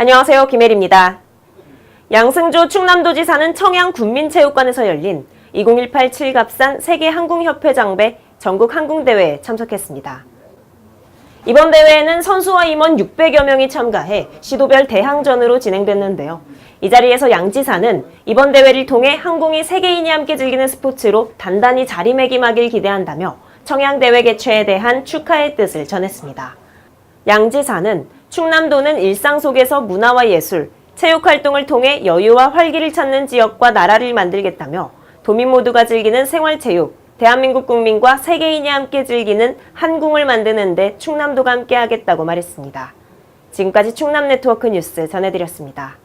안녕하세요. 김혜리입니다. 양승조 충남도지사는 청양 군민체육관에서 열린 2018 칠갑산 세계항공협회 장배 전국 항공대회에 참석했습니다. 이번 대회에는 선수와 임원 600여 명이 참가해 시도별 대항전으로 진행됐는데요. 이 자리에서 양 지사는 이번 대회를 통해 항공이 세계인이 함께 즐기는 스포츠로 단단히 자리매김하길 기대한다며 청양대회 개최에 대한 축하의 뜻을 전했습니다. 양 지사는 충남도는 일상 속에서 문화와 예술, 체육 활동을 통해 여유와 활기를 찾는 지역과 나라를 만들겠다며 도민 모두가 즐기는 생활체육, 대한민국 국민과 세계인이 함께 즐기는 한궁을 만드는 데 충남도가 함께하겠다고 말했습니다. 지금까지 충남 네트워크 뉴스 전해드렸습니다.